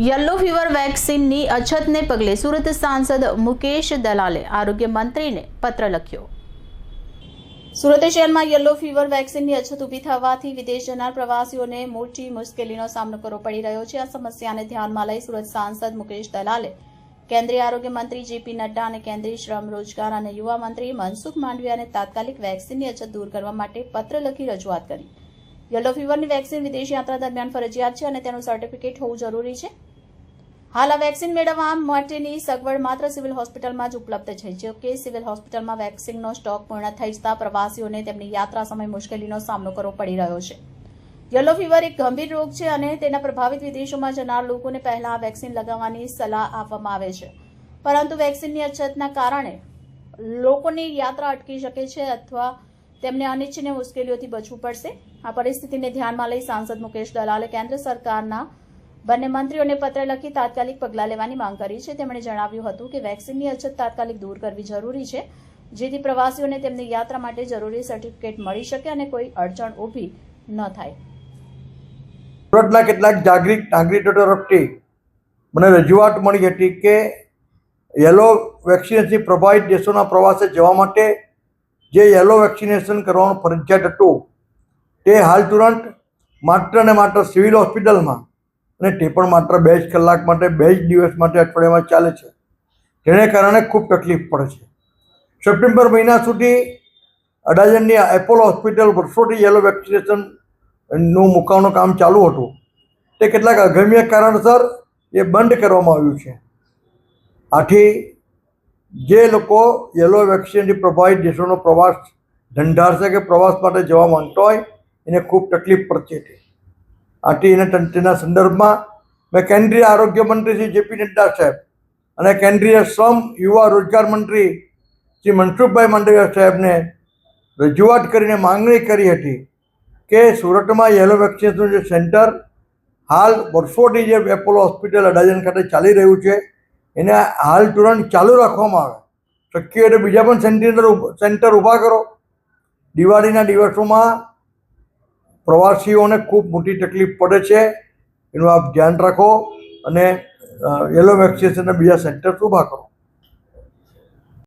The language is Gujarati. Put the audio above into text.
યલો ફીવર વેક્સિનની અછતને પગલે સુરત સાંસદ મુકેશ દલાલે આરોગ્ય મંત્રીને પત્ર લખ્યો. સુરત શહેરમાં યલો ફીવર વેક્સિનની અછત ઊભી થવાથી વિદેશ જનાર પ્રવાસીઓને મોટી મુશ્કેલીનો સામનો કરવો પડી રહ્યો છે. આ સમસ્યાને ધ્યાનમાં લઈ સુરત સાંસદ મુકેશ દલાલે કેન્દ્રીય આરોગ્ય મંત્રી જેપી નડ્ડા અને કેન્દ્રીય શ્રમ, રોજગાર અને યુવા મંત્રી મનસુખ માંડવિયાને તાત્કાલિક વેક્સિનની અછત દૂર કરવા માટે પત્ર લખી રજૂઆત કરી. યલો ફીવરની વેક્સિન વિદેશ યાત્રા દરમિયાન ફરજિયાત છે અને તેનું સર્ટિફિકેટ હોવું જરૂરી છે. હાલ આ વેક્સિન મેળવવા માટેની સગવડ માત્ર સિવિલ હોસ્પિટલમાં જ ઉપલબ્ધ છે. જો કે સિવિલ હોસ્પિટલમાં વેક્સિનનો સ્ટોક પૂર્ણ થઈ જતા પ્રવાસીઓને તેમની યાત્રા સમય મુશ્કેલીનો સામનો કરવો પડી રહ્યો છે. યલો ફીવર એક ગંભીર રોગ છે અને તેના પ્રભાવિત વિદેશોમાં જનાર લોકોને પહેલા વેક્સિન લગાવવાની સલાહ આપવામાં આવે છે. પરંતુ વેક્સિનની અછતના કારણે લોકોની યાત્રા અટકી શકે છે અથવા તેમને અનિચ્છનીય મુશ્કેલીઓથી બચવું પડશે. આ પરિસ્થિતિને ધ્યાનમાં લઈ સાંસદ મુકેશ દલાલે કેન્દ્ર સરકારના બંને મંત્રીઓને પત્ર લખી તાત્કાલિક પગલાં લેવાની માંગ કરી છે. તેમણે જણાવ્યું હતું કે વેક્સિનની અછત તાત્કાલિક દૂર કરવી જરૂરી છે, જેથી પ્રવાસીઓને તેમની યાત્રા માટે જરૂરી સર્ટિફિકેટ મળી શકે અને કોઈ અડચણ ઊભી ન થાય. સુરતના કેટલાક જાગૃત નાગરિકો તરફથી મને રજૂઆત મળી હતી કે યલો વેક્સિનથી પ્રભાવિત દેશોના પ્રવાસે જવા માટે જે યલો વેક્સિનેશન કરવાનું ફરજિયાત હતું, તે હાલ તુરંત માત્ર ને માત્ર સિવિલ હોસ્પિટલમાં અને તે પણ માત્ર બે જ કલાક માટે, બે જ દિવસ માટે અઠવાડિયામાં ચાલે છે. જેને કારણે ખૂબ તકલીફ પડે છે. સપ્ટેમ્બર મહિના સુધી અડાજણની એપોલો હોસ્પિટલ વર્ષોથી યલો વેક્સિનેશનનું મુકામનું કામ ચાલુ હતું. તે કેટલાક અગમ્ય કારણસર એ બંધ કરવામાં આવ્યું છે. આથી જે લોકો યલો વેક્સિનથી પ્રભાવિત દેશોનો પ્રવાસ ધંધારશે કે પ્રવાસ માટે જવા માંગતો હોય, એને ખૂબ તકલીફ પડશે હતી. આથી એને તેના સંદર્ભમાં મેં કેન્દ્રીય આરોગ્ય મંત્રી શ્રી જેપી નડ્ડા સાહેબ અને કેન્દ્રીય શ્રમ, યુવા રોજગાર મંત્રી શ્રી મનસુખભાઈ માંડવિયા સાહેબને રજૂઆત કરીને માંગણી કરી હતી કે સુરતમાં યલો વેક્સિનેશનનું જે સેન્ટર હાલ વર્ષોથી જે એપોલો હોસ્પિટલ અડાજણ ખાતે ચાલી રહ્યું છે એને હાલ તુરંત ચાલુ રાખવામાં આવે. શક્ય એટલે બીજા પણ સેન્ટર સેન્ટર ઊભા કરો. દિવાળીના દિવસોમાં પ્રવાસીઓને ખૂબ મોટી તકલીફ પડે છે. એનું આપ ધ્યાન રાખો અને યલો વેક્સિનેશનના બીજા સેન્ટર ઊભા કરો.